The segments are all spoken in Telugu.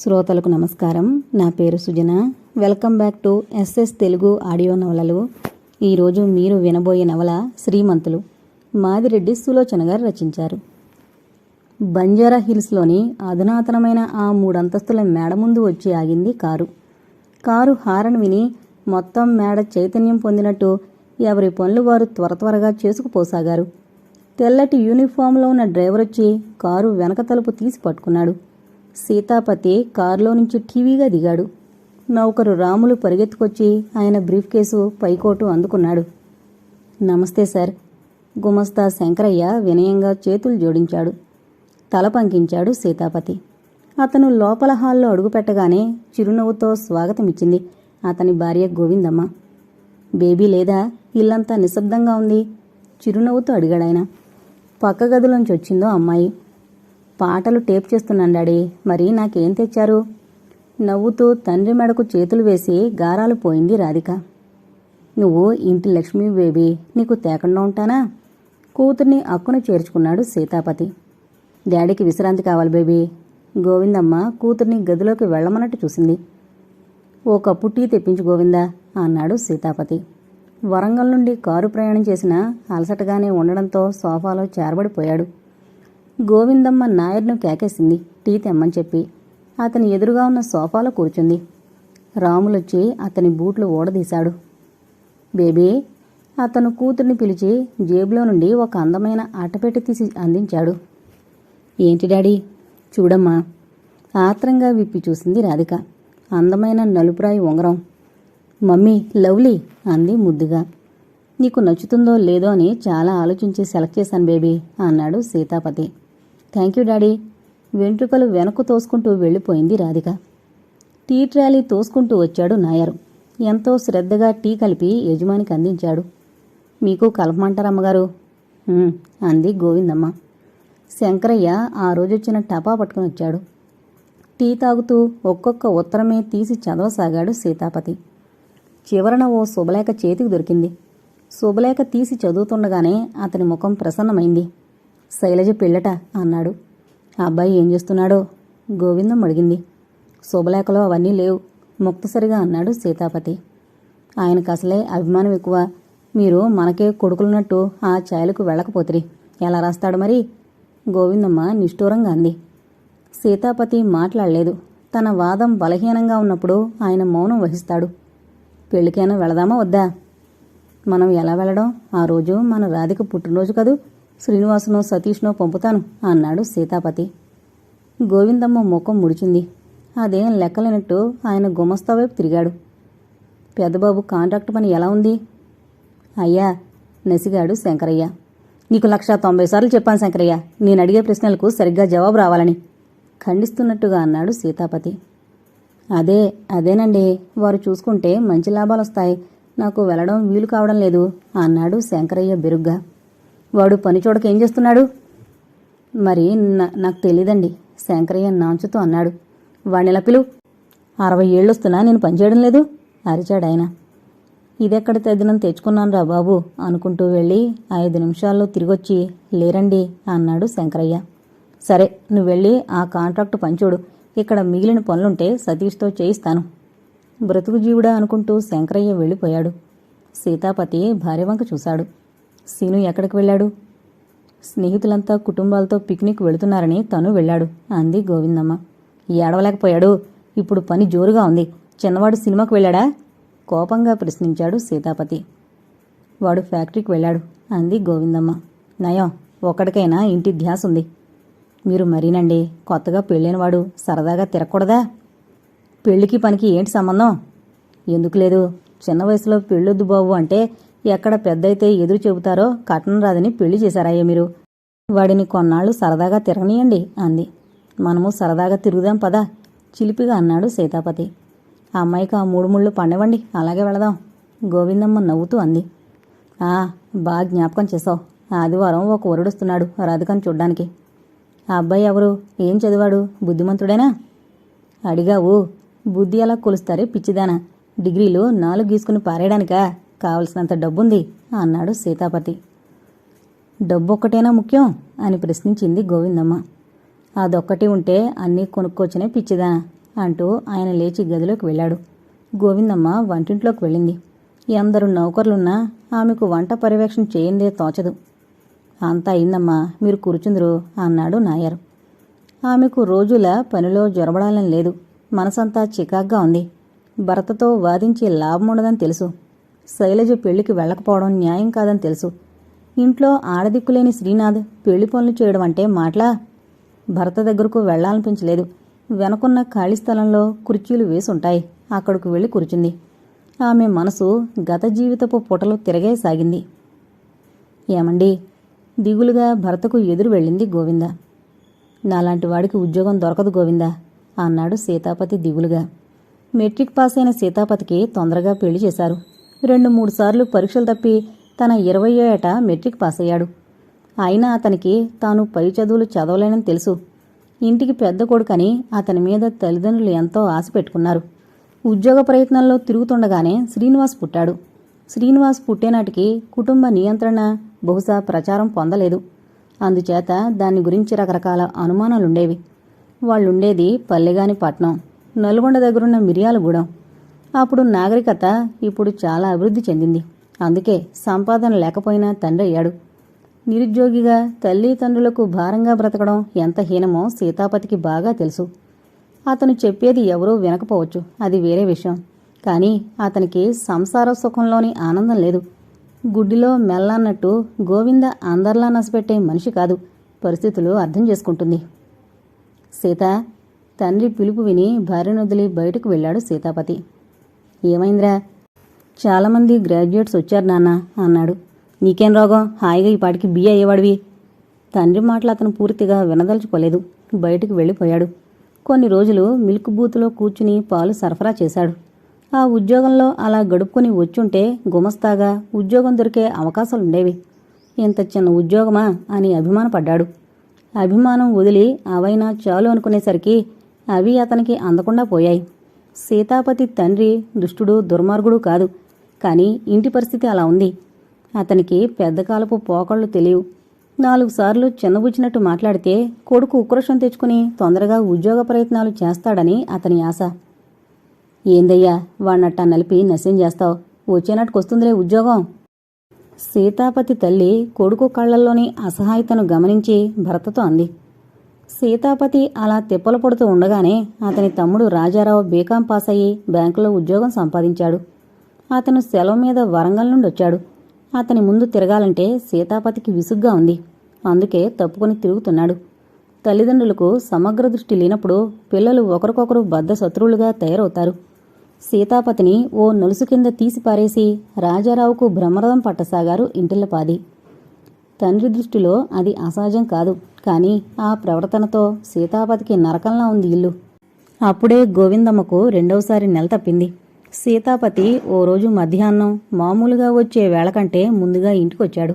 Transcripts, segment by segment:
శ్రోతలకు నమస్కారం. నా పేరు Sujana. Welcome back to SS Telugu audio నవలలు. ఈరోజు మీరు వినబోయే నవల శ్రీమంతులు మాదిరెడ్డి సులోచన గారు రచించారు. బంజారా హిల్స్లోని అధునాతనమైన ఆ మూడంతస్తుల మేడ ముందు వచ్చి ఆగింది కారు. కారు హారన్ విని మొత్తం మేడ చైతన్యం పొందినట్టు ఎవరి పనులు వారు త్వర త్వరగా చేసుకుపోసాగారు. తెల్లటి యూనిఫామ్లో ఉన్న డ్రైవర్ వచ్చి కారు వెనక తలుపు తీసి పట్టుకున్నాడు. సీతాపతి కారులో నుంచి టీవీగా దిగాడు. నౌకరు రాములు పరిగెత్తుకొచ్చి ఆయన బ్రీఫ్ కేసు పైకోటు అందుకున్నాడు. నమస్తే సార్. గుమస్తా శంకరయ్య వినయంగా చేతులు జోడించాడు. తల పంకించాడు సీతాపతి. అతను లోపల హాల్లో అడుగుపెట్టగానే చిరునవ్వుతో స్వాగతమిచ్చింది అతని భార్య గోవిందమ్మ. బేబీ లేదా? ఇల్లంతా నిశ్శబ్దంగా ఉంది. చిరునవ్వుతో అడిగాడాయన. పక్క గదిలోంచి వచ్చిందో అమ్మాయి. పాటలు టేప్ చేస్తున్నాను డాడీ. మరి నాకేం తెచ్చారు? నవ్వుతూ తండ్రి మెడకు చేతులు వేసి గారాలు పోయింది రాధిక. నువ్వు ఇంటి లక్ష్మీ బేబీ నీకు తేకుండా ఉంటానా? కూతుర్ని అక్కున చేర్చుకున్నాడు సీతాపతి. డాడీకి విశ్రాంతి కావాలి బేబీ. గోవిందమ్మ కూతుర్ని గదిలోకి వెళ్ళమన్నట్టు చూసింది. ఓ కప్పు టీ తెప్పించు గోవిందా అన్నాడు సీతాపతి. వరంగల్ నుండి కారు ప్రయాణం చేసిన అలసటగానే ఉండడంతో సోఫాలో చేరబడిపోయాడు. గోవిందమ్మ నాయర్ను కేకేసింది. టీ తెమ్మని చెప్పి. అతని ఎదురుగా ఉన్న సోఫాలో కూర్చుంది. రాములొచ్చి అతని బూట్లు ఓడదీశాడు. బేబీ అతను కూతుర్ని పిలిచి జేబులో నుండి ఒక అందమైన అట్టపెట్టి తీసి అందించాడు. ఏంటి డాడీ? చూడమ్మా. ఆత్రంగా విప్పి చూసింది రాధిక. అందమైన నలుపురాయి ఉంగరం. మమ్మీ లవ్లీ అంది ముద్దుగా. నీకు నచ్చుతుందో లేదో అని చాలా ఆలోచించి సెలెక్ట్ చేశాను బేబీ అన్నాడు సీతాపతి. Thank you daddy. వెంట్రుకలు వెనక్కు తోసుకుంటూ వెళ్ళిపోయింది రాధిక. టీ ట్రాలీ తోసుకుంటూ వచ్చాడు నాయరు. ఎంతో శ్రద్ధగా టీ కలిపి యజమానికి అందించాడు. మీకు కలపమంటారమ్మగారు అంది గోవిందమ్మ. శంకరయ్య ఆ రోజొచ్చిన టపా పట్టుకుని వచ్చాడు. టీ తాగుతూ ఒక్కొక్క ఉత్తరమే తీసి చదవసాగాడు సీతాపతి. చివరన ఓ శుభలేఖ చేతికి దొరికింది. శుభలేఖ తీసి చదువుతుండగానే అతని ముఖం ప్రసన్నమైంది. శైలజ పెళ్ళట అన్నాడు. ఆ అబ్బాయి ఏం చేస్తున్నాడో? గోవిందం అడిగింది. శుభలేఖలో అవన్నీ లేవు ముక్తసరిగా అన్నాడు సీతాపతి. ఆయనకు అసలే అభిమానం ఎక్కువ. మీరు మనకే కొడుకులున్నట్టు ఆ ఛాయలకు వెళ్ళకపోతిరి. ఎలా రాస్తాడు మరి? గోవిందమ్మ నిష్ఠూరంగా అంది. సీతాపతి మాట్లాడలేదు. తన వాదం బలహీనంగా ఉన్నప్పుడు ఆయన మౌనం వహిస్తాడు. పెళ్ళికైనా వెళదామా వద్దా? మనం ఎలా వెళ్ళడం? ఆ రోజు మన రాధిక పుట్టినరోజు కదూ? శ్రీనివాసునో సతీష్నో పంపుతాను అన్నాడు సీతాపతి. గోవిందమ్మ ముఖం ముడిచింది. అదేం లెక్కలేనట్టు ఆయన గుమస్తా వైపు తిరిగాడు. పెద్దబాబు కాంట్రాక్ట్ పని ఎలా ఉంది? అయ్యా నసిగాడు శంకరయ్య. నీకు లక్ష తొంభై సార్లు చెప్పాను శంకరయ్య. నేను అడిగే ప్రశ్నలకు సరిగ్గా జవాబు రావాలని. ఖండిస్తున్నట్టుగా అన్నాడు సీతాపతి. అదే అదేనండి. వారు చూసుకుంటే మంచి లాభాలు వస్తాయి నాకు వెళ్ళడం వీలు కావడం లేదు అన్నాడు శంకరయ్య బెరుగ్గా. వాడు పని చూడక ఏం చేస్తున్నాడు? మరి నా- నాకు తెలియదండి శంకరయ్య నాంచుతూ అన్నాడు. వాణ్ణిలా పిలువు. అరవై ఏళ్ళొస్తున్నా నేను పనిచేయడం లేదు అరిచాడు ఆయన. ఇదెక్కడ తదినం తెచ్చుకున్నాను రా బాబు అనుకుంటూ వెళ్ళి ఐదు నిమిషాల్లో తిరిగొచ్చి లేరండి అన్నాడు శంకరయ్య. సరే నువ్వు వెళ్ళి ఆ కాంట్రాక్ట్ పంచోడు ఇక్కడ మిగిలిన పనులుంటే సతీష్తో చేయిస్తాను. బ్రతుకు జీవుడా అనుకుంటూ శంకరయ్య వెళ్ళిపోయాడు. సీతాపతి భార్య వంక చూశాడు. సీను ఎక్కడికి వెళ్ళాడు? స్నేహితులంతా కుటుంబాలతో పిక్నిక్ వెళుతున్నారని తను వెళ్ళాడు అంది గోవిందమ్మ. ఏడవలేకపోయాడు. ఇప్పుడు పని జోరుగా ఉంది. చిన్నవాడు సినిమాకు వెళ్ళాడా? కోపంగా ప్రశ్నించాడు సీతాపతి. వాడు ఫ్యాక్టరీకి వెళ్ళాడు అంది గోవిందమ్మ. నయం ఒక్కడికైనా ఇంటి ధ్యాస ఉంది. మీరు మరీనండి. కొత్తగా పెళ్ళైనవాడు సరదాగా తిరగకూడదా? పెళ్ళికి పనికి ఏంటి సంబంధం? ఎందుకు లేదు? చిన్న వయసులో పెళ్ళొద్దు బాబు అంటే ఎక్కడ పెద్దయితే ఎదురు చెబుతారో కట్నం రాదని పెళ్ళి చేశారయ్య మీరు. వాడిని కొన్నాళ్ళు సరదాగా తిరగనీయండి అంది. మనము సరదాగా తిరుగుదాం పదా చిలిపిగా అన్నాడు సీతాపతి. ఆ అమ్మాయికి ఆ మూడు ముళ్ళు పండవండి అలాగే వెళదాం గోవిందమ్మ నవ్వుతూ అంది. ఆ బాగా జ్ఞాపకం చేసావు ఆదివారం ఒక వరుడొస్తున్నాడు రాధికను చూడ్డానికి. ఆ అబ్బాయి ఎవరు? ఏం చదివాడు? బుద్ధిమంతుడేనా? అడిగావు. బుద్ధి ఎలా కొలుస్తారే పిచ్చిదానా. డిగ్రీలు నాలుగు గీసుకుని పారేయడానికా? కావలసినంత డబ్బుంది అన్నాడు సీతాపతి. డబ్బు ఒక్కటేనా ముఖ్యం? అని ప్రశ్నించింది గోవిందమ్మ. అదొక్కటి ఉంటే అన్నీ కొనుక్కొచ్చినే పిచ్చిదా? అంటూ ఆయన లేచి గదిలోకి వెళ్ళాడు. గోవిందమ్మ వంటింట్లోకి వెళ్ళింది. ఎందరు నౌకర్లున్నా ఆమెకు వంట పర్యవేక్షణ చేయందే తోచదు. అంతా అయిందమ్మా మీరు కూర్చుందరు అన్నాడు నాయర్. ఆమెకు రోజుల పనిలో జొరబడాలని లేదు. మనసంతా చికాగ్గా ఉంది. భర్తతో వాదించే లాభం ఉండదని తెలుసు. శైలజ పెళ్ళికి వెళ్ళకపోవడం న్యాయం కాదని తెలుసు. ఇంట్లో ఆడదిక్కులేని శ్రీనాథ్ పెళ్ళి పనులు చేయడం అంటే మాటలా? భర్త దగ్గరకు వెళ్ళాలనిపించలేదు వెనకున్న ఖాళీ స్థలంలో కుర్చీలు వేసుంటాయి. అక్కడికి వెళ్ళి కూర్చుంది. ఆమె మనసు గత జీవితపు పుటలు తిరగే సాగింది ఏమండి? దిగులుగా భర్తకు ఎదురు వెళ్ళింది గోవింద. నాలాంటి వాడికి ఉద్యోగం దొరకదు గోవింద అన్నాడు సీతాపతి దిగులుగా. మెట్రిక్ పాస్ అయిన సీతాపతికి తొందరగా పెళ్ళి చేశారు. రెండు మూడు సార్లు పరీక్షలు తప్పి తన ఇరవయో ఏట మెట్రిక్ పాస్ అయ్యాడు. అయినా అతనికి తాను పై చదువులు చదవలేనని తెలుసు. ఇంటికి పెద్ద కొడుకని అతని మీద తల్లిదండ్రులు ఎంతో ఆశ పెట్టుకున్నారు. ఉద్యోగ ప్రయత్నంలో తిరుగుతుండగానే శ్రీనివాస్ పుట్టాడు. శ్రీనివాస్ పుట్టేనాటికి కుటుంబ నియంత్రణ బహుశా ప్రచారం పొందలేదు. అందుచేత దాని గురించి రకరకాల అనుమానాలుండేవి. వాళ్ళుండేది పల్లెగాని పట్నం నల్గొండ దగ్గరున్న మిరియాలగూడెం. అప్పుడు నాగరికత ఇప్పుడు చాలా అభివృద్ధి చెందింది. అందుకే సంపాదన లేకపోయినా తండ్రి అయ్యాడు. నిరుద్యోగిగా తల్లిదండ్రులకు భారంగా బ్రతకడం ఎంత హీనమో సీతాపతికి బాగా తెలుసు. అతను చెప్పేది ఎవరూ వినకపోవచ్చు. అది వేరే విషయం. కానీ అతనికి సంసార సుఖంలోని ఆనందం లేదు. గుడ్డిలో మెల్లన్నట్టు గోవింద అందర్లా నసిపెట్టే మనిషి కాదు. పరిస్థితులు అర్థం చేసుకుంటుంది. సీత తండ్రి పిలుపు విని భార్యనొదిలి బయటకు వెళ్ళాడు సీతాపతి. ఏమైందిరా? చాలామంది గ్రాడ్యుయేట్స్ వచ్చారు నాన్న అన్నాడు. నీకేం రోగం? హాయిగా ఈ పాటికి బిఏ అయ్యేవాడివి. తండ్రి మాటలు అతను పూర్తిగా వినదలుచుకోలేదు. బయటికి వెళ్ళిపోయాడు. కొన్ని రోజులు మిల్క్ బూత్లో కూర్చుని పాలు సరఫరా చేశాడు. ఆ ఉద్యోగంలో అలా గడుపుకొని వచ్చుంటే గుమస్తాగా ఉద్యోగం దొరికే అవకాశాలుండేవి. ఇంత చిన్న ఉద్యోగమా? అని అభిమానపడ్డాడు. అభిమానం వదిలి అవైనా చాలు అనుకునేసరికి అవి అతనికి అందకుండా పోయాయి. సీతాపతి తండ్రి దుష్టుడు దుర్మార్గుడు కాదు. కానీ ఇంటి పరిస్థితి అలా ఉంది. అతనికి పెద్దకాలపు పోకళ్ళు తెలియవు. నాలుగు సార్లు చిన్నబుచ్చినట్టు మాట్లాడితే కొడుకు ఉక్రోషం తెచ్చుకుని తొందరగా ఉద్యోగ ప్రయత్నాలు చేస్తాడని అతని ఆశ. ఏందయ్యా వాణ్ణట్టా నలిపి నశం చేస్తావు? వచ్చేనట్టుకొస్తుందిలే ఉద్యోగం. సీతాపతి తల్లి కొడుకు కళ్ళల్లోని అసహాయతను గమనించి భర్తతో అంది. సీతాపతి అలా తిప్పలు పడుతూ ఉండగానే అతని తమ్ముడు రాజారావు బీకాం పాస్ అయ్యి బ్యాంకులో ఉద్యోగం సంపాదించాడు. అతను సెలవు మీద వరంగల్ నుండి వచ్చాడు. అతని ముందు తిరగాలంటే సీతాపతికి విసుగ్గా ఉంది. అందుకే తప్పుకొని తిరుగుతున్నాడు. తల్లిదండ్రులకు సమగ్ర దృష్టి లేనప్పుడు పిల్లలు ఒకరికొకరు బద్ధ శత్రువులుగా తయారవుతారు. సీతాపతిని ఓ నలుసు కింద తీసి పారేసి రాజారావుకు బ్రహ్మరథం పట్టసాగారు ఇంటిల్లపాది. తండ్రి దృష్టిలో అది అసహజం కాదు. కానీ ఆ ప్రవర్తనతో సీతాపతికి నరకంలా ఉంది ఇల్లు. అప్పుడే గోవిందమ్మకు రెండవసారి నెల తప్పింది. సీతాపతి ఓ రోజు మధ్యాహ్నం మామూలుగా వచ్చే వేళ కంటే ముందుగా ఇంటికొచ్చాడు.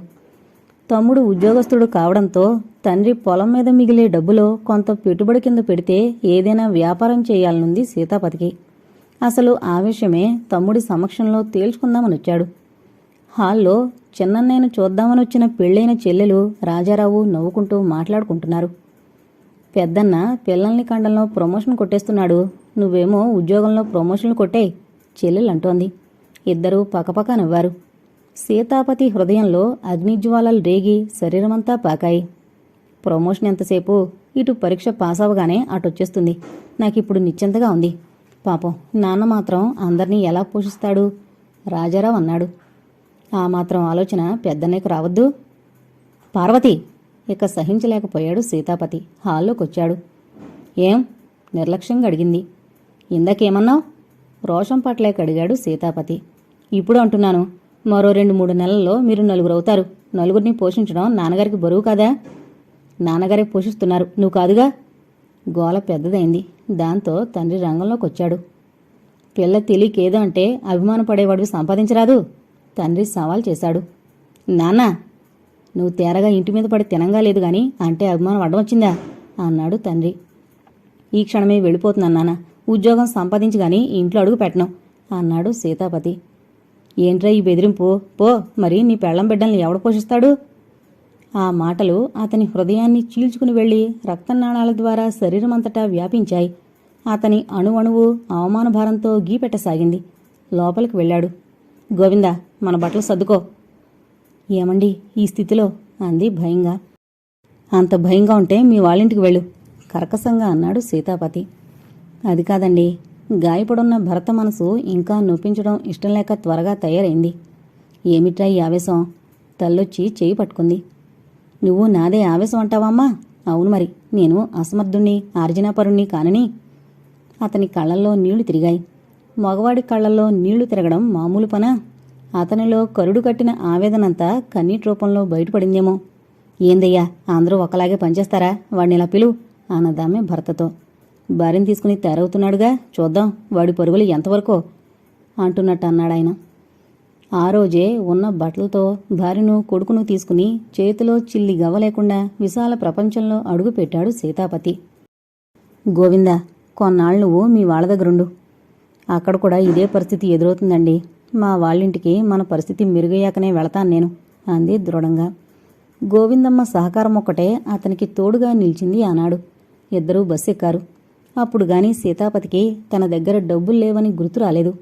తమ్ముడు ఉద్యోగస్తుడు కావడంతో తండ్రి పొలం మీద మిగిలే డబ్బులో కొంత పెట్టుబడి కింద పెడితే ఏదైనా వ్యాపారం చేయాలనుంది సీతాపతికి. అసలు ఆ విషయమే తమ్ముడి సమక్షంలో తేల్చుకుందామని వచ్చాడు హాల్లో చిన్నన్నయ్యను చూద్దామని వచ్చిన పెళ్ళైన చెల్లెలు రాజారావు నవ్వుకుంటూ మాట్లాడుకుంటున్నారు. పెద్దన్న పిల్లల్ని కండంలో ప్రమోషన్ కొట్టేస్తున్నాడు. నువ్వేమో ఉద్యోగంలో ప్రమోషన్లు కొట్టే చెల్లెలు అంటోంది ఇద్దరూ పకపక నవ్వారు. సీతాపతి హృదయంలో అగ్నిజ్వాలలు రేగి శరీరమంతా పాకాయి. ప్రమోషన్ ఎంతసేపు? ఇటు పరీక్ష పాస్ అవ్వగానే అటొచ్చేస్తుంది. నాకిప్పుడు నిశ్చింతగా ఉంది. పాపం నాన్న మాత్రం అందరినీ ఎలా పోషిస్తాడు? రాజారావు అన్నాడు. ఆ మాత్రం ఆలోచన పెద్దన్నయ్యకు రావద్దు. పార్వతి ఇక సహించలేకపోయాడు సీతాపతి. హాల్లోకొచ్చాడు. ఏం? నిర్లక్ష్యంగా అడిగింది. ఇందాకేమన్నావు? రోషం పట్లేక అడిగాడు సీతాపతి. ఇప్పుడు అంటున్నాను. మరో రెండు మూడు నెలల్లో మీరు నలుగురు అవుతారు. నలుగురిని పోషించడం నాన్నగారికి బరువు కాదా? నాన్నగారే పోషిస్తున్నారు. నువ్వు కాదుగా? గోల పెద్దదైంది. దాంతో తండ్రి రంగంలోకి వచ్చాడు పిల్ల తెలియకేదో అంటే అభిమానపడేవాడివి సంపాదించరాదు. తండ్రి సవాల్ చేశాడు. నాన్న నువ్వు తేరగా ఇంటి మీద పడి తినంగా లేదు గాని అంటే అభిమానం అడ్డం వచ్చిందా? అన్నాడు తండ్రి. ఈ క్షణమే వెళ్ళిపోతున్నాను నాన్న. ఉద్యోగం సంపాదించి గాని ఇంట్లో అడుగు పెట్టను అన్నాడు సీతాపతి. ఏంట్రా ఈ బెదిరింపు? పో మరి నీ పెళ్ళం బిడ్డల్ని ఎవడు పోషిస్తాడు? ఆ మాటలు అతని హృదయాన్ని చీల్చుకుని వెళ్ళి రక్తనాళాల ద్వారా శరీరమంతటా వ్యాపించాయి. అతని అణువణువు అవమానభారంతో గీపెట్టసాగింది లోపలికి వెళ్ళాడు. గోవిందా మన బట్టలు సర్దుకో. ఏమండి ఈ స్థితిలో? అంది భయంగా. అంత భయంగా ఉంటే మీ వాళ్ళింటికి వెళ్ళు కరకసంగా అన్నాడు సీతాపతి. అది కాదండి గాయపడున్న భరత మనసు ఇంకా నొప్పించడం ఇష్టం లేక త్వరగా తయారైంది. ఏమిట్రా ఈ ఆవేశం? తల్లొచ్చి చేయి పట్టుకుంది. నువ్వు నాదే ఆవేశం అంటావమ్మా అవును మరి నేను అసమర్థుణ్ణి ఆర్జనాపరుణ్ణి కానని. అతని కళ్ళల్లో నీళ్ళు తిరిగాయి. మగవాడి కళ్ళల్లో నీళ్ళు తిరగడం మామూలు పనా? అతనిలో కరుడు కట్టిన ఆవేదనంతా కన్నీటి రూపంలో బయటపడిందేమో. ఏందయ్యా అందరూ ఒకలాగే పనిచేస్తారా? వాడిని ఇలా పిలువు అన్నదామె భర్తతో. భార్యను తీసుకుని తయారవుతున్నాడుగా చూద్దాం వాడి పరుగులు ఎంతవరకో అంటున్నట్టు అన్నాడాయన ఆ రోజే ఉన్న బట్టలతో భార్యను కొడుకును తీసుకుని చేతిలో చిల్లి గవ్వ లేకుండా విశాల ప్రపంచంలో అడుగుపెట్టాడు సీతాపతి. గోవింద కొన్నాళ్ళు నువ్వు మీ వాళ్ళ దగ్గరుండు. అక్కడ కూడా ఇదే పరిస్థితి ఎదురవుతుందండి. మా వాళ్ళింటికి మన పరిస్థితి మెరుగయ్యాకనే వెళతాను నేను అంది దృఢంగా. గోవిందమ్మ సహకారం ఒక్కటే అతనికి తోడుగా నిలిచింది ఆనాడు. ఇద్దరూ బస్సు ఎక్కారు అప్పుడు గాని సీతాపతికి తన దగ్గర డబ్బులు లేవని గుర్తు రాలేదు.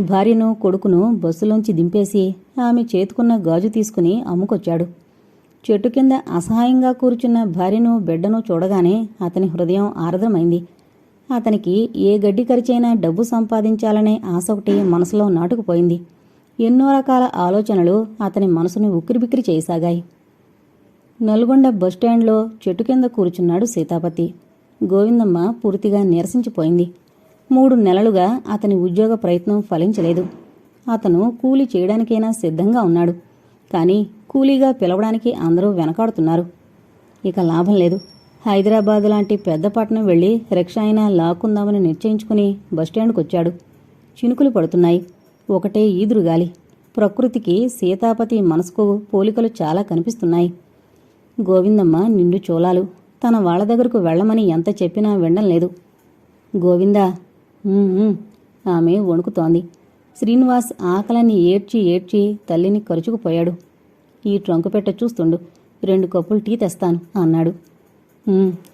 భార్యను కొడుకును బస్సులోంచి దింపేసి ఆమె చేతుకున్న గాజు తీసుకుని అమ్ముకొచ్చాడు. చెట్టు కింద అసహాయంగా కూర్చున్న భార్యను బిడ్డను చూడగానే అతని హృదయం ఆర్ద్రమైంది. అతనికి ఏ గడ్డి ఖర్చైనా డబ్బు సంపాదించాలనే ఆశ ఒకటి మనసులో నాటుకుపోయింది. ఎన్నో రకాల ఆలోచనలు అతని మనసును ఉక్కిరిబిక్కిరి చేయసాగాయి నల్గొండ బస్టాండ్లో చెట్టు కింద కూర్చున్నాడు సీతాపతి. గోవిందమ్మ పూర్తిగా నీరసించిపోయింది. మూడు నెలలుగా అతని ఉద్యోగ ప్రయత్నం ఫలించలేదు. అతను కూలి చేయడానికైనా సిద్ధంగా ఉన్నాడు. కానీ కూలీగా పిలవడానికి అందరూ వెనకాడుతున్నారు. ఇక లాభం లేదు. హైదరాబాద్ లాంటి పెద్ద పట్టణం వెళ్ళి రిక్షా అయినా లాక్కుందామని నిశ్చయించుకుని బస్టాండ్కి వచ్చాడు. చినుకులు పడుతున్నాయి. ఒకటే ఈదురుగాలి ప్రకృతికి సీతాపతి మనసుకు పోలికలు చాలా కనిపిస్తున్నాయి. గోవిందమ్మ నిండు చోలాలు తన వాళ్ళ దగ్గరకు వెళ్ళమని ఎంత చెప్పినా వినడం లేదు. గోవిందా ఆమె వణుకుతోంది. శ్రీనివాస్ ఆకలని ఏడ్చి ఏడ్చి తల్లిని కరుచుకుపోయాడు. ఈ ట్రంకు పెట్ట చూస్తుండు. రెండు కప్పులు టీ తెస్తాను అన్నాడు.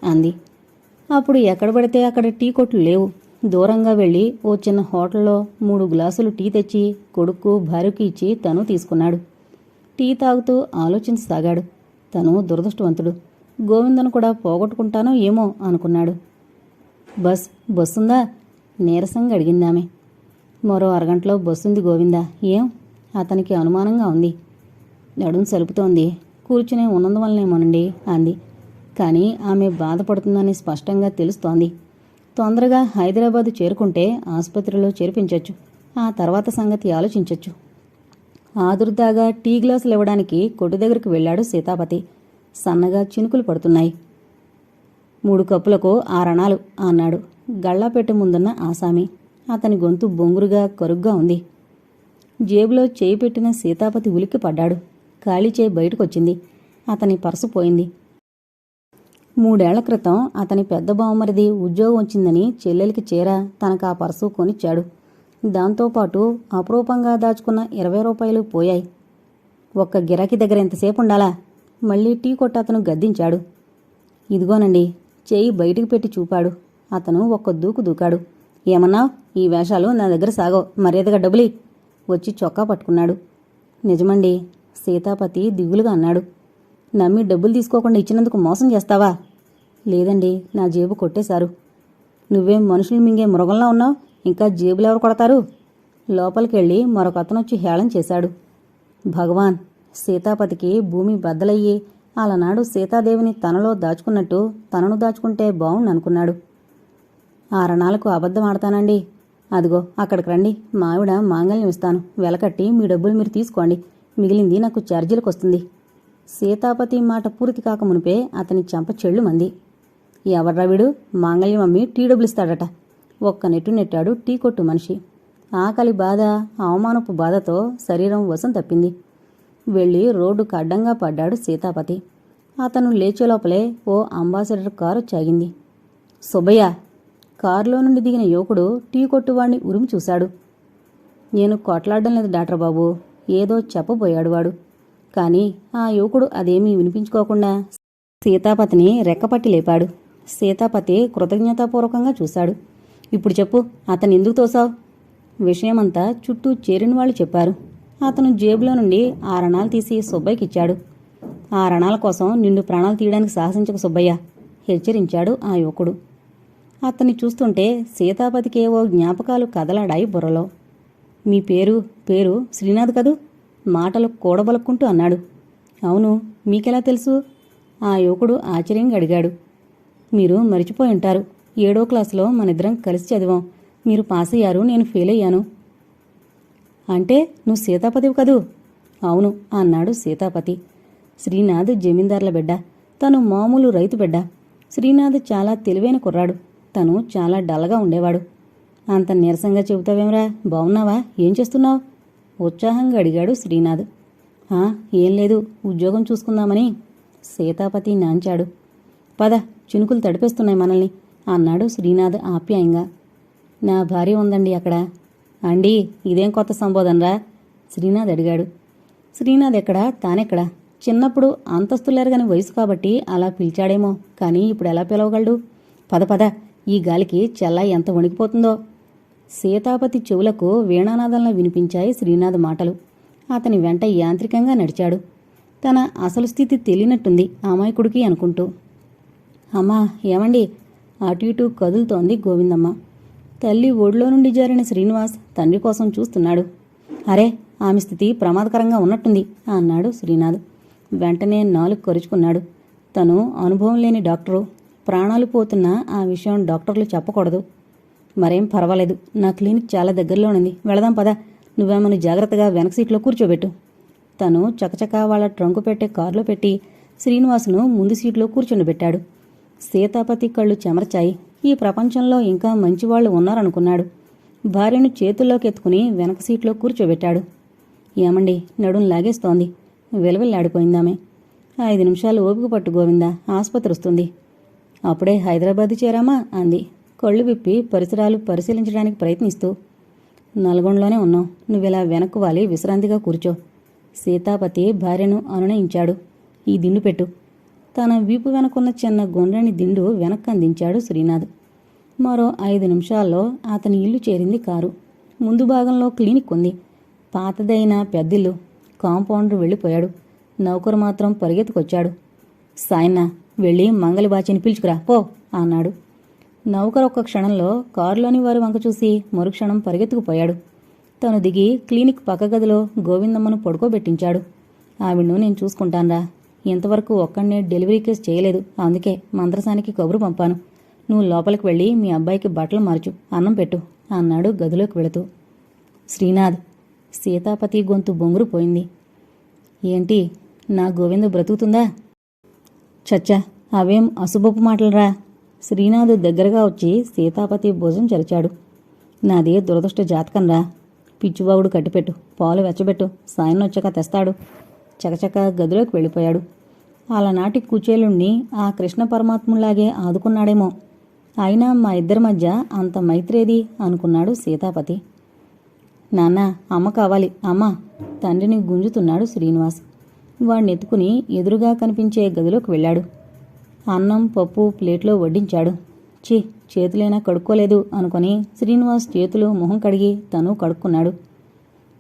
అంది. అప్పుడు ఎక్కడ పడితే అక్కడ టీ కొట్లు లేవు. దూరంగా వెళ్ళి ఓ చిన్న హోటల్లో మూడు గ్లాసులు టీ తెచ్చి కొడుకు భార్యకి ఇచ్చి తను తీసుకున్నాడు. టీ తాగుతూ ఆలోచించసాగాడు. తను దురదృష్టవంతుడు. గోవిందను కూడా పోగొట్టుకుంటానో ఏమో అనుకున్నాడు. బస్ బస్సుందా? నీరసంగా అడిగిందామె మరో అరగంటలో బస్సుంది గోవిందా. ఏం? అతనికి అనుమానంగా ఉంది. నడుం సలుపుతోంది. కూర్చునే ఉన్నందువల్లనేమోనండి అంది. కానీ ఆమె బాధపడుతుందని స్పష్టంగా తెలుస్తోంది. తొందరగా హైదరాబాద్ చేరుకుంటే ఆసుపత్రిలో చేర్పించొచ్చు. ఆ తర్వాత సంగతి ఆలోచించొచ్చు. ఆదుర్దాగా టీ గ్లాసులు ఇవ్వడానికి కొట్టు దగ్గరికి వెళ్ళాడు సీతాపతి. సన్నగా చినుకులు పడుతున్నాయి. మూడు కప్పులకు ఆరణాలు అన్నాడు. గళ్ళాపెట్టె ముందున్న ఆసామి. అతని గొంతు బొంగురుగా కరుగ్గా ఉంది. జేబులో చేయి పెట్టిన సీతాపతి ఉలిక్కి పడ్డాడు ఖాళీ చేయి బయటకొచ్చింది. అతని పర్సు పోయింది. మూడేళ్ళ క్రితం అతని పెద్ద బావమరిది ఉద్యోగం వచ్చిందని చెల్లెలికి చేర తనకు ఆ పర్సు కొనిచ్చాడు. దాంతోపాటు అపురూపంగా దాచుకున్న ఇరవై రూపాయలు పోయాయి. ఒక్క గిరాకీ దగ్గర ఎంతసేపు ఉండాలా? మళ్ళీ టీ కొట్ట అతను గద్దించాడు. ఇదిగోనండి చేయి బయటికి పెట్టి చూపాడు. అతను ఒక్క దూకు దూకాడు. ఏమన్నా ఈ వేషాలు నా దగ్గర సాగో మర్యాదగా డబ్బులి వచ్చి చొక్కా పట్టుకున్నాడు. నిజమండి సీతాపతి దిగులుగా అన్నాడు. నమ్మి డబ్బులు తీసుకోకుండా ఇచ్చినందుకు మోసం చేస్తావా? లేదండి నా జేబు కొట్టేశారు. నువ్వేం మనుషులు మింగే మృగంలా ఉన్నావు? ఇంకా జేబులెవరు కొడతారు? లోపలికెళ్ళి మరొక అతనొచ్చి హేళం చేశాడు. భగవాన్ సీతాపతికి భూమి బద్దలయ్యి అలనాడు సీతాదేవిని తనలో దాచుకున్నట్టు తనను దాచుకుంటే బావుండనుకున్నాడు ఆ రణాలకు అబద్ధం ఆడతానండి. అదిగో అక్కడికి రండి. మావిడ మాంగళ్యం ఇస్తాను. వెలకట్టి మీ డబ్బులు మీరు తీసుకోండి. మిగిలింది నాకు ఛార్జీలకు వస్తుంది సీతాపతి మాట పూర్తి కాక మునిపే అతని చెంప చెళ్ళు మంది. ఎవర్రా వీడు? మాంగళ్యం అమ్మి టీ డబ్బులిస్తాడట ఒక్క నెట్టు నెట్టాడు టీ కొట్టు మనిషి. ఆకలి బాధ అవమానపు బాధతో శరీరం వశం తప్పింది. వెళ్ళి రోడ్డుకు అడ్డంగా పడ్డాడు సీతాపతి. అతను లేచే లోపలే ఓ అంబాసిడర్ కారు చాగింది. సుబ్బయ్య! కారులో నుండి దిగిన యువకుడు టీ కొట్టువాణ్ణి ఉరిమి చూశాడు. నేను కొట్లాడడం లేదు డాక్టర్ బాబు ఏదో చెప్పబోయాడు వాడు. కానీ ఆ యువకుడు అదేమీ వినిపించుకోకుండా సీతాపతిని రెక్కపట్టి లేపాడు. సీతాపతి కృతజ్ఞతాపూర్వకంగా చూశాడు. ఇప్పుడు చెప్పు అతను ఎందుకు తోసావు విషయమంతా చుట్టూ చేరిన వాళ్ళు చెప్పారు. అతను జేబులో నుండి ఆ రణాలు తీసి సుబ్బయ్యకిచ్చాడు. ఆ రణాల కోసం నిన్ను ప్రాణాలు తీయడానికి సాహసించక సుబ్బయ్య హెచ్చరించాడు ఆ యువకుడు. అతన్ని చూస్తుంటే సీతాపతికేవో జ్ఞాపకాలు కదలాడాయి బుర్రలో. మీ పేరు పేరు శ్రీనాథ్ కదూ? మాటలు కూడబలుక్కుంటూ అన్నాడు. అవును మీకెలా తెలుసు? ఆ యువకుడు ఆశ్చర్యంగా అడిగాడు మీరు మరిచిపోయి ఉంటారు. ఏడో క్లాసులో మనిద్దరం కలిసి చదివాం. మీరు పాస్ అయ్యారు నేను ఫెయిల్ అయ్యాను. అంటే నువ్వు సీతాపతివి కదూ? అవును అన్నాడు సీతాపతి. శ్రీనాథ్ జమీందార్ల బిడ్డ. తను మామూలు రైతు బిడ్డ. శ్రీనాథ్ చాలా తెలివైన కుర్రాడు. తను చాలా డల్గా ఉండేవాడు. అంత నీరసంగా చెబుతావేమ్రా? బాగున్నావా ఏం చేస్తున్నావు? ఉత్సాహంగా అడిగాడు శ్రీనాథ్. "ఆ, ఏం లేదు ఉద్యోగం చూసుకుందామని. సీతాపతి నాంచాడు. పద చినుకులు తడిపేస్తున్నాయి మనల్ని అన్నాడు శ్రీనాథ్ ఆప్యాయంగా. నా భార్య ఉందండి అక్కడ. అండి ఇదేం కొత్త సంబోధనరా? శ్రీనాథ్ అడిగాడు. శ్రీనాథ్ ఎక్కడా? తానెక్కడా? చిన్నప్పుడు అంతస్తులేరగని వయసు కాబట్టి అలా పిలిచాడేమో కానీ ఇప్పుడు ఎలా పిలవగలడు? పద పద ఈ గాలికి చెల్ల ఎంత వణికిపోతుందో సీతాపతి చెవులకు వీణానాదంలో వినిపించాయి శ్రీనాథ్ మాటలు. అతని వెంట యాంత్రికంగా నడిచాడు. తన అసలు స్థితి తెలియనట్టుంది అమాయకుడికి అనుకుంటూ. అమ్మా ఏమండి? అటు ఇటు కదులుతోంది గోవిందమ్మ. తల్లి ఒడిలో నుండి జారిన శ్రీనివాస్ తండ్రి కోసం చూస్తున్నాడు. అరే ఆమె స్థితి ప్రమాదకరంగా ఉన్నట్టుంది అన్నాడు శ్రీనాథ్. వెంటనే నాలుగు కరుచుకున్నాడు. తను అనుభవం లేని డాక్టరు. ప్రాణాలు పోతున్న ఆ విషయం డాక్టర్లు చెప్పకూడదు. మరేం పర్వాలేదు. నా క్లినిక్ చాలా దగ్గరలో ఉంది. వెళదాం పదా. నువ్వేమను జాగ్రత్తగా వెనక సీట్లో కూర్చోబెట్టు. తను చకచకా వాళ్ళ ట్రంకు పెట్టే కారులో పెట్టి శ్రీనివాసును ముందు సీట్లో కూర్చుండబెట్టాడు సీతాపతి కళ్ళు చెమర్చాయి. ఈ ప్రపంచంలో ఇంకా మంచివాళ్ళు ఉన్నారనుకున్నాడు. భార్యను చేతుల్లోకి ఎత్తుకుని వెనక సీట్లో కూర్చోబెట్టాడు. ఏమండి నడుం లాగేస్తోంది. విలవిల్లాడిపోయిందామె. ఐదు నిమిషాలు ఓపిక పట్టు గోవిందా. ఆసుపత్రి వస్తుంది అప్పుడే హైదరాబాద్ చేరామా? అంది. కళ్ళు విప్పి పరిసరాలు పరిశీలించడానికి ప్రయత్నిస్తూ నల్గొండలోనే ఉన్నాం నువ్విలా వెనక్కు వాలి విశ్రాంతిగా కూర్చో. సీతాపతి భార్యను అనునయించాడు. ఈ దిండు పెట్టు. తన వీపు వెనకున్న చిన్న గుండ్రని దిండు వెనక్కి అందించాడు శ్రీనాథ్. మరో ఐదు నిమిషాల్లో అతని ఇల్లు చేరింది కారు. ముందు భాగంలో క్లినిక్ ఉంది. పాతదైన పెద్దిల్లు కాంపౌండర్ వెళ్ళిపోయాడు. నౌకరు మాత్రం పరిగెత్తుకొచ్చాడు. సాయన్న వెళ్ళి మంగళబాచిని పిలుచుకురా. పో అన్నాడు. నౌకరు ఒక్క క్షణంలో కారులోని వారి వంక చూసి మరుక్షణం పరిగెత్తుకుపోయాడు. తను దిగి క్లినిక్ పక్క గదిలో గోవిందమ్మను పడుకోబెట్టించాడు. ఆవిడ్ను నేను చూసుకుంటాన్రా. ఇంతవరకు ఒక్కడనే డెలివరీ కేసు చేయలేదు. అందుకే మంత్రసానికి కబురు పంపాను. నువ్వు లోపలికి వెళ్ళి మీ అబ్బాయికి బట్టలు మార్చు. అన్నం పెట్టు అన్నాడు గదిలోకి వెళుతూ. శ్రీనాథ్ సీతాపతి గొంతు బొంగురు పోయింది. ఏంటి? నా గోవింద బ్రతుకుతుందా? చచ్చా అవేం అశుభపు మాటలరా. శ్రీనాథు దగ్గరగా వచ్చి సీతాపతి భుజం చరిచాడు. నాది దురదృష్ట జాతకంరా పిచ్చిబాగుడు కట్టిపెట్టు పాలు వెచ్చబెట్టు సాయం వచ్చాక తెస్తాడు. చకచక గదిలోకి వెళ్ళిపోయాడు. అలనాటి కుచేలుణ్ణి ఆ కృష్ణ పరమాత్ములాగే ఆదుకున్నాడేమో. అయినా మా ఇద్దరి మధ్య అంత మైత్రేది అనుకున్నాడు సీతాపతి. నాన్న అమ్మ కావాలి. అమ్మ తండ్రిని గుంజుతున్నాడు శ్రీనివాస్. వాడిని ఎత్తుకుని ఎదురుగా కనిపించే గదిలోకి వెళ్ళాడు. అన్నం పప్పు ప్లేట్లో వడ్డించాడు. ఛీ చేతులైనా కడుక్కోలేదు అనుకొని శ్రీనివాస్ చేతులు మొహం కడిగి తను కడుక్కున్నాడు.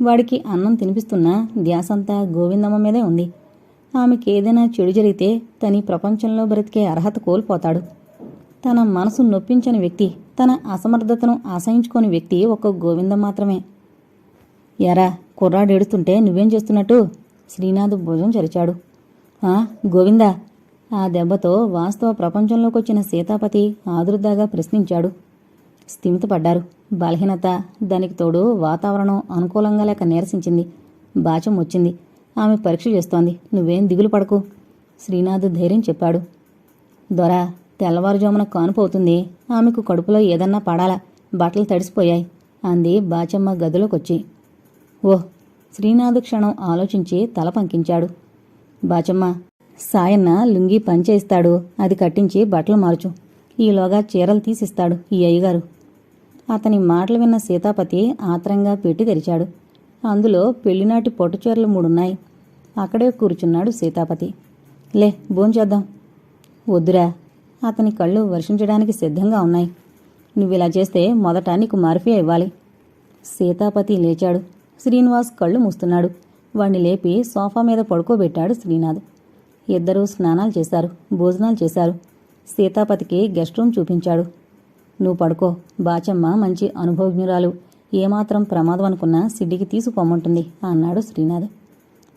వాడికి అన్నం తినిపిస్తున్నా ధ్యాసంతా గోవిందమ్మ మీదే ఉంది. ఆమెకి ఏదైనా చెడు జరిగితే తని ప్రపంచంలో బ్రతికే అర్హత కోల్పోతాడు. తన మనసు నొప్పించని వ్యక్తి తన అసమర్థతను ఆశయించుకోని వ్యక్తి ఒక్క గోవిందం మాత్రమే. ఎరా కుర్రాడు ఏడుస్తుంటే నువ్వేం చేస్తున్నట్టు? శ్రీనాథ్ భుజం చరిచాడు. ఆ గోవిందా ఆ దెబ్బతో వాస్తవ ప్రపంచంలోకి వచ్చిన సీతాపతి ఆదుర్దాగా ప్రశ్నించాడు. స్థిమితపడ్డారు. బలహీనత దానికి తోడు వాతావరణం అనుకూలంగా లేక నీరసించింది. బాచం వచ్చింది. ఆమె పరీక్ష చేస్తోంది. నువ్వేం దిగులు పడకు. శ్రీనాథ్ ధైర్యం చెప్పాడు. దొర తెల్లవారుజామున కానుపోతుంది. ఆమెకు కడుపులో ఏదన్నా పడాలా. బట్టలు తడిసిపోయాయి. అంది బాచమ్మ గదిలోకొచ్చి. ఓహ్ శ్రీనాథ్ క్షణం ఆలోచించి తల పంకించాడు. బాచమ్మ సాయన్న లుంగి పంచేస్తాడు అది కట్టించి బట్టలు మార్చు. ఈలోగా చీరలు తీసిస్తాడు ఈ అయ్యగారు. అతని మాటలు విన్న సీతాపతి ఆత్రంగా పెట్టి తెరిచాడు. అందులో పెళ్ళినాటి పొట్టుచీరలు మూడున్నాయి. అక్కడే కూర్చున్నాడు సీతాపతి. లే భోంచేద్దాం వద్దురా. అతని కళ్ళు వర్షించడానికి సిద్ధంగా ఉన్నాయి. నువ్విలా చేస్తే మొదట నీకు మార్ఫియా ఇవ్వాలి. సీతాపతి లేచాడు. శ్రీనివాస్ కళ్ళు మూస్తున్నాడు. వాణ్ణి లేపి సోఫా మీద పడుకోబెట్టాడు శ్రీనాథ్. ఇద్దరూ స్నానాలు చేశారు భోజనాలు చేశారు. సీతాపతికి గెస్ట్ రూమ్ చూపించాడు. నువ్వు పడుకో బాచమ్మ మంచి అనుభవజ్ఞురాలు. ఏమాత్రం ప్రమాదం అనుకున్నా సిడ్డికి తీసుకుపోమంటుంది అన్నాడు శ్రీనాథ్.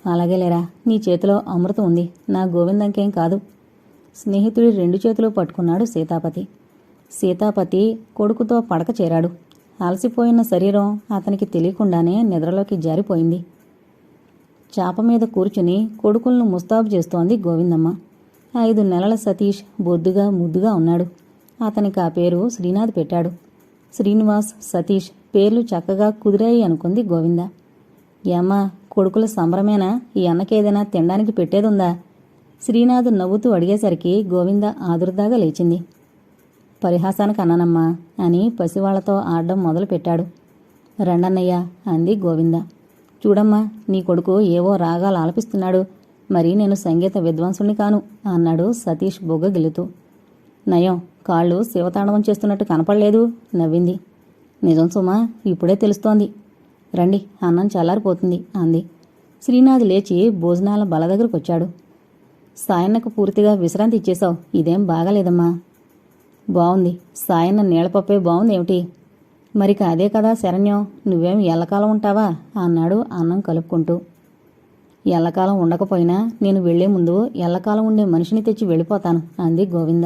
అలాగే లేరా నీ చేతిలో అమృతం ఉంది. నా గోవిందంకేం కాదు. స్నేహితుడి రెండు చేతులు పట్టుకున్నాడు సీతాపతి. సీతాపతి కొడుకుతో పడక చేరాడు. అలసిపోయిన శరీరం అతనికి తెలియకుండానే నిద్రలోకి జారిపోయింది. చాప మీద కూర్చుని కొడుకులను ముస్తాబు చేస్తోంది గోవిందమ్మ. ఐదు నెలల సతీష్ బొద్దుగా ముద్దుగా ఉన్నాడు. అతనికి ఆ పేరు శ్రీనాథ్ పెట్టాడు. శ్రీనివాస్ సతీష్ పేర్లు చక్కగా కుదిరాయి అనుకుంది గోవింద. ఏమ్మా కొడుకుల సంబరమేనా? ఈ అన్నకేదైనా తినడానికి పెట్టేదుందా? శ్రీనాథ్ నవ్వుతూ అడిగేసరికి గోవింద ఆదుర్దాగా లేచింది. పరిహాసానికి అన్నానమ్మా అని పసివాళ్ళతో ఆడడం మొదలుపెట్టాడు. రండన్నయ్య అంది గోవింద. చూడమ్మా నీ కొడుకు ఏవో రాగాలు ఆలపిస్తున్నాడు. మరి నేను సంగీత విద్వాంసుని కాను అన్నాడు సతీష్ బొగ్గ గిలుతూ నయం కాళ్ళు శివతాండవం చేస్తున్నట్టు కనపడలేదు నవ్వింది. నిజం సుమా ఇప్పుడే తెలుస్తోంది. రండి అన్నం చల్లారిపోతుంది అంది. శ్రీనాథ్ లేచి భోజనాల బల దగ్గరకు వచ్చాడు సాయన్నకు పూర్తిగా విశ్రాంతి ఇచ్చేశావు ఇదేం బాగాలేదమ్మా. బాగుంది సాయన్న నీళ్ళపప్పే బాగుంది ఏమిటి మరి కాదే కదా శరణ్యం నువ్వేం ఎల్లకాలం ఉంటావా? అన్నాడు అన్నం కలుపుకుంటూ. ఎల్లకాలం ఉండకపోయినా నేను వెళ్ళే ముందు ఎల్లకాలం ఉండే మనిషిని తెచ్చి వెళ్ళిపోతాను అంది గోవింద.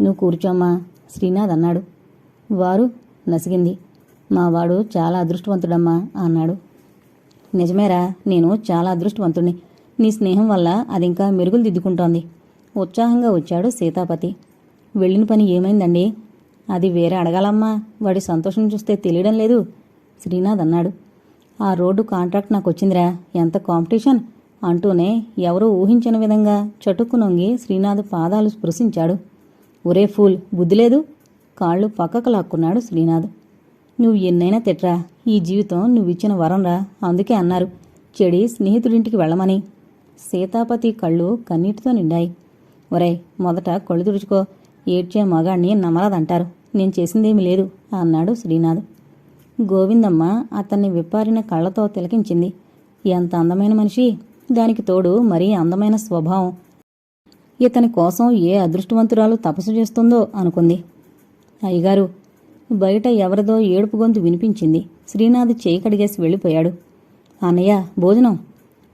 నువ్వు కూర్చోమ్మా శ్రీనాథ్ అన్నాడు. వారు నసిగింది. మా వాడు చాలా అదృష్టవంతుడమ్మా అన్నాడు. నిజమేరా నేను చాలా అదృష్టవంతుణ్ణి. నీ స్నేహం వల్ల అది ఇంకా మెరుగులు దిద్దుకుంటోంది. ఉత్సాహంగా వచ్చాడు సీతాపతి. వెళ్ళిన పని ఏమైందండి? అది వేరే అడగాలమ్మా. వాడి సంతోషం చూస్తే తెలియడం లేదు. శ్రీనాథ్ అన్నాడు. ఆ రోడ్డు కాంట్రాక్ట్ నాకు వచ్చిందిరా. ఎంత కాంపిటీషన్? అంటూనే ఎవరూ ఊహించిన విధంగా చటుక్కు నొంగి శ్రీనాథ్ పాదాలు స్పృశించాడు. ఒరే ఫూల్ బుద్ధి లేదు? కాళ్ళు పక్కకు లాక్కున్నాడు శ్రీనాథ్. నువ్వు ఎన్నైనా తిట్రా. ఈ జీవితం నువ్విచ్చిన వరంరా. అందుకే అన్నారు. చెడి స్నేహితుడింటికి వెళ్ళమని. సీతాపతి కళ్ళు కన్నీటితో నిండాయి. ఒరేయ్ మొదట కళ్ళు తుడుచుకో. ఏడ్చే మగాణ్ణి నమ్మరాదంటారు. నేను చేసిందేమీ లేదు అన్నాడు శ్రీనాథ్. గోవిందమ్మ అతన్ని విప్పారిన కళ్ళతో తిలకించింది. ఎంత అందమైన మనిషి? దానికి తోడు మరీ అందమైన స్వభావం. ఇతని కోసం ఏ అదృష్టవంతురాలు తపస్సు చేస్తుందో అనుకుంది. అయ్యగారు బయట ఎవరిదో ఏడుపు గొంతు వినిపించింది. శ్రీనాథ్ చేయి కడిగేసి వెళ్ళిపోయాడు. అన్నయ్య భోజనం?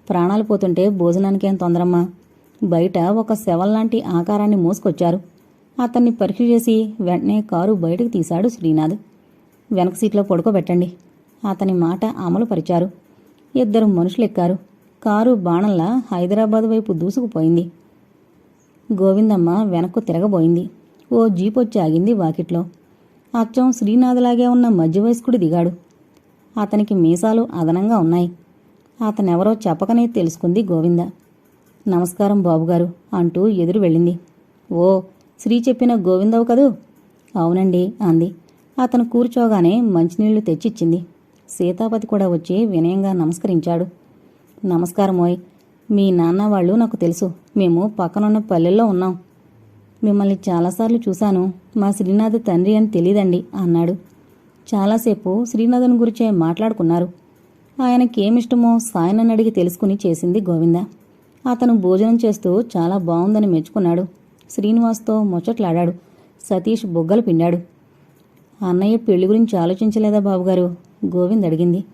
ప్రాణాలు పోతుంటే భోజనానికేం తొందరమ్మా? బయట ఒక శవల్లాంటి ఆకారాన్ని మోసుకొచ్చారు. అతన్ని పరీక్ష చేసి వెంటనే కారు బయటకు తీశాడు శ్రీనాథ్. వెనక సీట్లో పడుకోబెట్టండి. అతని మాట అమలు పరిచారు ఇద్దరు మనుషులెక్కారు. కారు బాణంలా హైదరాబాద్ వైపు దూసుకుపోయింది. గోవిందమ్మ వెనక్కు తిరగబోయింది. ఓ జీప్ వచ్చి ఆగింది వాకిట్లో. అచ్చం శ్రీనాథ్లాగే ఉన్న మధ్య వయస్కుడు దిగాడు. అతనికి మీసాలు అదనంగా ఉన్నాయి. అతనెవరో చెప్పకనే తెలుసుకుంది గోవింద. నమస్కారం బాబుగారు అంటూ ఎదురు వెళ్ళింది. ఓ శ్రీ చెప్పిన గోవిందవు కదూ? అవునండి అంది. అతను కూర్చోగానే మంచినీళ్ళు తెచ్చిచ్చింది. సీతాపతి కూడా వచ్చి వినయంగా నమస్కరించాడు. నమస్కారమోయ్ మీ నాన్న వాళ్ళు నాకు తెలుసు. మేము పక్కనున్న పల్లెల్లో ఉన్నాం. మిమ్మల్ని చాలాసార్లు చూశాను. మా శ్రీనాథ్ తండ్రి అని తెలీదండి అన్నాడు. చాలాసేపు శ్రీనాథుని గురించే మాట్లాడుకున్నారు. ఆయనకేమిష్టమో సాయనని అడిగి తెలుసుకుని చేసింది గోవింద. అతను భోజనం చేస్తూ చాలా బాగుందని మెచ్చుకున్నాడు. శ్రీనివాస్తో ముచ్చట్లాడాడు. సతీష్ బొగ్గలు పిండాడు. అన్నయ్య పెళ్ళి గురించి ఆలోచించలేదా బాబుగారు? గోవింద్ అడిగింది.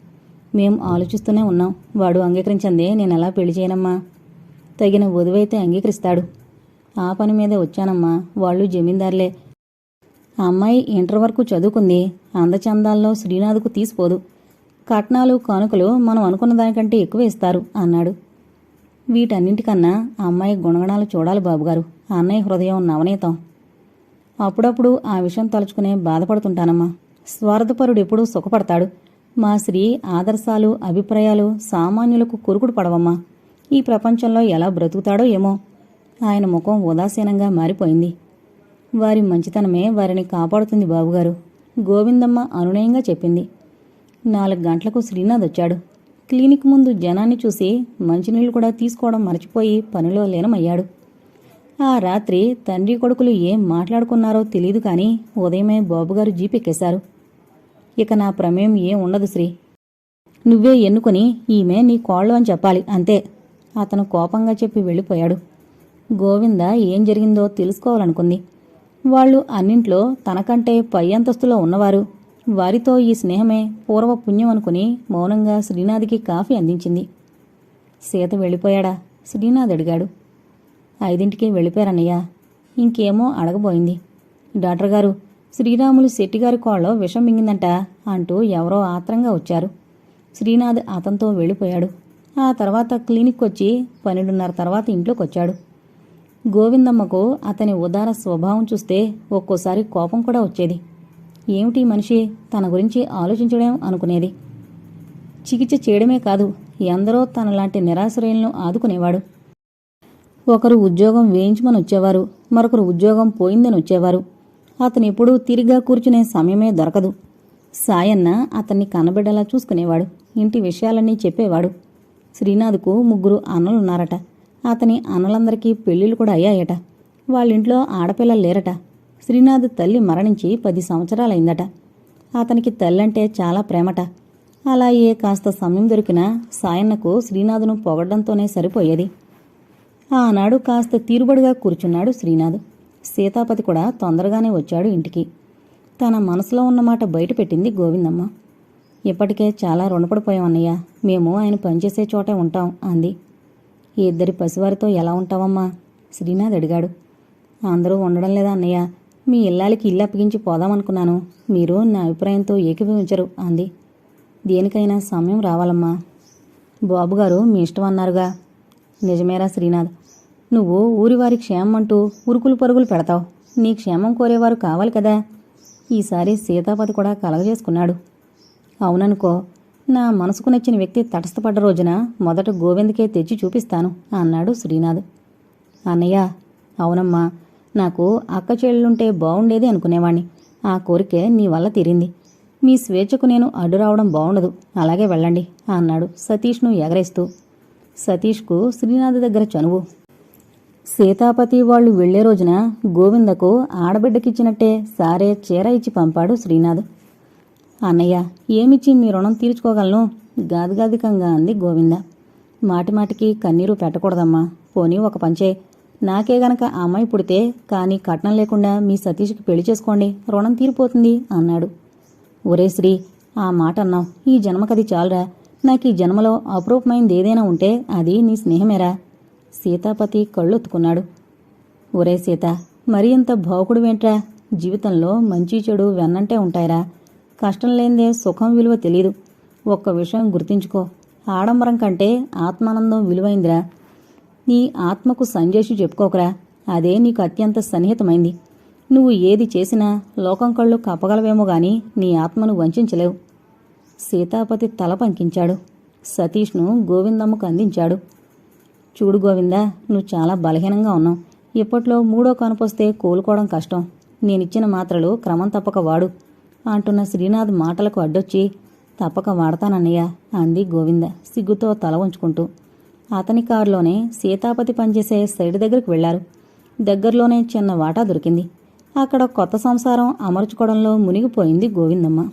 మేం ఆలోచిస్తూనే ఉన్నాం. వాడు అంగీకరించందే నేను ఎలా పెళ్ళి చేయనమ్మా? తగిన వధువైతే అంగీకరిస్తాడు. ఆ పని మీదే వచ్చానమ్మా. వాళ్ళు జమీందారులే. అమ్మాయి ఇంటర్ వరకు చదువుకుంది. అందచందాల్లో శ్రీనాథ్కు తీసిపోదు. కట్నాలు కానుకలు మనం అనుకున్న దానికంటే ఎక్కువ ఇస్తారు అన్నాడు. వీటన్నింటికన్నా ఆ అమ్మాయి గుణగణాలు చూడాలి బాబుగారు. ఆ అన్నయ్య హృదయం నవనీతం. అప్పుడప్పుడు ఆ విషయం తలుచుకునే బాధపడుతుంటానమ్మా. స్వార్థపరుడు ఎప్పుడూ సుఖపడతాడు. మా శ్రీ ఆదర్శాలు అభిప్రాయాలు సామాన్యులకు కురుకుడు పడవమ్మా. ఈ ప్రపంచంలో ఎలా బ్రతుకుతాడో ఏమో. ఆయన ముఖం ఉదాసీనంగా మారిపోయింది. వారి మంచితనమే వారిని కాపాడుతుంది బాబుగారు. గోవిందమ్మ అనునయంగా చెప్పింది. నాలుగు గంటలకు శ్రీనాథ్ వచ్చాడు. క్లినిక్ ముందు జనాన్ని చూసి మంచినీళ్ళు కూడా తీసుకోవడం మర్చిపోయి పనిలో లీనమయ్యాడు. ఆ రాత్రి తండ్రి కొడుకులు ఏం మాట్లాడుకున్నారో తెలియదు కానీ ఉదయమే బాబుగారు జీపెక్కేశారు. ఇక నా ప్రమేయం ఏం ఉండదు శ్రీ. నువ్వే ఎన్నుకొని ఈమె నీ కోళ్ళు అని చెప్పాలి అంతే. అతను కోపంగా చెప్పి వెళ్ళిపోయాడు. గోవింద ఏం జరిగిందో తెలుసుకోవాలనుకుంది. వాళ్ళు అన్నింట్లో తనకంటే పై అంతస్తులో ఉన్నవారు. వారితో ఈ స్నేహమే పూర్వ పుణ్యం అనుకుని మౌనంగా శ్రీనాథ్కి కాఫీ అందించింది. సీత వెళ్ళిపోయాడా? శ్రీనాథ్ అడిగాడు. ఐదింటికి వెళ్ళిపోయారన్నయ్య. ఇంకేమో అడగబోయింది. డాక్టర్ గారు శ్రీరాములు శెట్టిగారి కోళ్ళలో విషం మింగిందంట అంటూ ఎవరో ఆత్రంగా వచ్చారు. శ్రీనాథ్ అతనితో వెళ్ళిపోయాడు. ఆ తర్వాత క్లినిక్ వచ్చి పన్నెండున్నర తర్వాత ఇంట్లోకి వచ్చాడు గోవిందమ్మకు అతని ఉదార స్వభావం చూస్తే ఒక్కోసారి కోపం కూడా వచ్చేది. ఏమిటి మనిషి తన గురించి ఆలోచించడం అనుకునేది? చికిత్స చేయడమే కాదు ఎందరో తనలాంటి నిరాశ్రయులను ఆదుకునేవాడు. ఒకరు ఉద్యోగం వేయించమని వచ్చేవారు మరొకరు ఉద్యోగం పోయిందని వచ్చేవారు. అతను ఎప్పుడూ తిరిగా కూర్చునే సమయమే దొరకదు. సాయన్న అతన్ని కనబిడ్డలా చూసుకునేవాడు ఇంటి విషయాలన్నీ చెప్పేవాడు. శ్రీనాథ్కు ముగ్గురు అన్నలున్నారట. అతని అన్నలందరికీ పెళ్ళిళ్ళు కూడా అయ్యాయట. వాళ్ళింట్లో ఆడపిల్లలు లేరట. శ్రీనాథ్ తల్లి మరణించి పది సంవత్సరాలైందట. అతనికి తల్లంటే చాలా ప్రేమట. అలా ఏ కాస్త సమయం దొరికినా సాయన్నకు శ్రీనాథును పొగడ్డంతోనే సరిపోయేది. ఆనాడు కాస్త తీరుబడిగా కూర్చున్నాడు శ్రీనాథ్. సీతాపతి కూడా తొందరగానే వచ్చాడు ఇంటికి. తన మనసులో ఉన్నమాట బయటపెట్టింది గోవిందమ్మ. ఇప్పటికే చాలా రుణపడిపోయామన్నయ్య మేము ఆయన పనిచేసే చోటే ఉంటాం అంది. ఈ ఇద్దరి పసివారితో ఎలా ఉంటావమ్మా? శ్రీనాథ్ అడిగాడు. అందరూ ఉండడం లేదా అన్నయ్య? మీ ఇల్లాలకి ఇల్లు అప్పగించి పోదామనుకున్నాను. మీరు నా అభిప్రాయంతో ఏకీభవించరు అంది. దేనికైనా సమయం రావాలమ్మా. బాబుగారు మీ ఇష్టం అన్నారుగా. నిజమేరా శ్రీనాథ్. నువ్వు ఊరివారి క్షేమం అంటూ ఉరుకులు పరుగులు పెడతావు. నీ క్షేమం కోరేవారు కావాలి కదా. ఈసారి సీతాపతి కూడా కలగజేసుకున్నాడు. అవుననుకో నా మనసుకు నచ్చిన వ్యక్తి తటస్థపడ్డ రోజున మొదట గోవిందకే తెచ్చి చూపిస్తాను అన్నాడు శ్రీనాథ్. అన్నయ్య అవునమ్మా. నాకు అక్క చెల్లెలుంటే బాగుండేది అనుకునేవాణ్ణి. ఆ కోరికే నీ వల్ల తీరింది. మీ స్వేచ్ఛకు నేను అడ్డు రావడం బాగుండదు అలాగే వెళ్ళండి అన్నాడు సతీష్ను ఎగరేస్తూ. సతీష్కు శ్రీనాథ్ దగ్గర చనువు. సీతాపతి వాళ్ళు వెళ్ళే రోజున గోవిందకు ఆడబిడ్డకిచ్చినట్టే సారే చీర ఇచ్చి పంపాడు శ్రీనాథ్. అన్నయ్య ఏమిచ్చి మీ రుణం తీర్చుకోగలను? గాదిగాదికంగా అంది గోవింద. మాటిమాటికి కన్నీరు పెట్టకూడదమ్మా. పోనీ ఒక పంచే. నాకే గనక ఆ అమ్మాయి పుడితే కానీ కట్నం లేకుండా మీ సతీష్కి పెళ్ళి చేసుకోండి రుణం తీరిపోతుంది అన్నాడు. ఒరే శ్రీ ఆ మాట అన్నావు. ఈ జన్మకది చాలురా? నాకు ఈ జన్మలో అపురూపమైంది ఏదైనా ఉంటే అది నీ స్నేహమేరా? సీతాపతి కళ్ళొత్తుకున్నాడు. ఒరే సీత మరి ఇంత భావుకుడు జీవితంలో మంచి చెడు వెన్నంటే ఉంటాయిరా. కష్టం లేనిదే సుఖం విలువ తెలీదు. ఒక్క విషయం గుర్తించుకో. ఆడంబరం కంటే ఆత్మానందం విలువైందిరా. నీ ఆత్మకు సంజేషి చెప్పుకోకరా. అదే నీకు అత్యంత సన్నిహితమైంది. నువ్వు ఏది చేసినా లోకం కళ్ళు కప్పగలవేమో గాని నీ ఆత్మను వంచలేవు. సీతాపతి తల పంకించాడు. సతీష్ను గోవిందమ్మకు అందించాడు. చూడు గోవిందా నువ్వు చాలా బలహీనంగా ఉన్నావు. ఇప్పట్లో మూడో కనుపొస్తే కోలుకోవడం కష్టం. నేనిచ్చిన మాత్రలు క్రమం తప్పక వాడు అంటున్న శ్రీనాథ్ మాటలకు అడ్డొచ్చి తప్పక వాడతానన్నయ్య అంది గోవింద సిగ్గుతో తల ఉంచుకుంటూ అతని కారులోనే సీతాపతి పనిచేసే సైడ్ దగ్గరికి వెళ్ళారు. దగ్గరలోనే చిన్న వాటా దొరికింది. అక్కడ కొత్త సంసారం అమర్చుకోవడంలో మునిగిపోయింది గోవిందమ్మ.